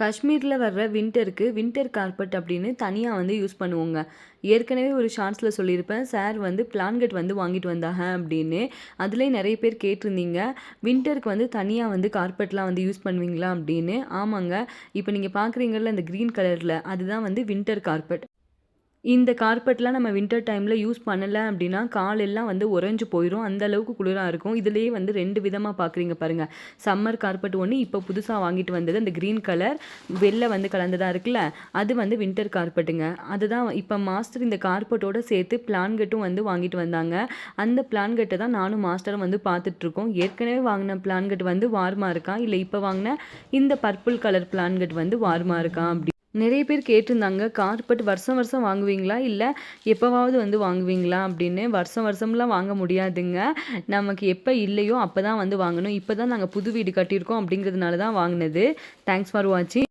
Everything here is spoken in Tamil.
காஷ்மீரில் வர்ற வின்டருக்கு வின்டர் கார்பெட் அப்படின்னு தனியாக வந்து யூஸ் பண்ணுவோங்க. ஏற்கனவே ஒரு ஷார்ட்ஸில் சொல்லியிருப்பேன் சார் வந்து பிளான்கட் வந்து வாங்கிட்டு வந்தாங்க அப்படின்னு. அதுலேயே நிறைய பேர் கேட்டிருந்தீங்க வின்டருக்கு வந்து தனியாக வந்து கார்பெட்லாம் வந்து யூஸ் பண்ணுவீங்களா? அப்படின்னு. ஆமாங்க. இப்போ நீங்கள் பார்க்குறீங்கல்ல இந்த க்ரீன் கலரில் அதுதான் வந்து வின்டர் கார்பெட் இந்த கார்பெட்லாம் நம்ம வின்டர் டைமில் யூஸ் பண்ணலை அப்படின்னா காலெல்லாம் வந்து உறைஞ்சு போயிடும் அந்த அளவுக்கு குளிராக இருக்கும். இதுலேயே வந்து ரெண்டு விதமாக பார்க்குறீங்க பாருங்கள் சம்மர் கார்பெட் ஒன்று இப்போ புதுசாக வாங்கிட்டு வந்தது அந்த க்ரீன் கலர் வெள்ளை வந்து கலந்ததாக இருக்குல்ல அது வந்து வின்டர் கார்பெட்டுங்க அதுதான் இப்போ மாஸ்டர் இந்த கார்பெட்டோட சேர்த்து பிளான்கட்டும் வந்து வாங்கிட்டு வந்தாங்க. அந்த பிளான்கட்டை தான் நானும் மாஸ்டரும் வந்து பார்த்துட்ருக்கோம் ஏற்கனவே வாங்கின பிளான்கட் வந்து வார்மாக இருக்கா? இல்லை இப்போ வாங்கின இந்த பர்பிள் கலர் பிளான்கட் வந்து வார்மாக இருக்கா? அப்படி நிறைய பேர் கேட்டிருந்தாங்க கார்பெட் வருஷம் வருஷம் வாங்குவீங்களா? இல்லை எப்போவாவது வந்து வாங்குவீங்களா? அப்படின்னு. வருஷம் வருஷம்லாம் வாங்க முடியாதுங்க. நமக்கு எப்போ இல்லையோ அப்போ தான் வந்து வாங்கணும். இப்போ தான் நாங்கள் புது வீடு கட்டியிருக்கோம் அப்படிங்கிறதுனால தான் வாங்கினது. தேங்க்ஸ் ஃபார் வாட்சிங்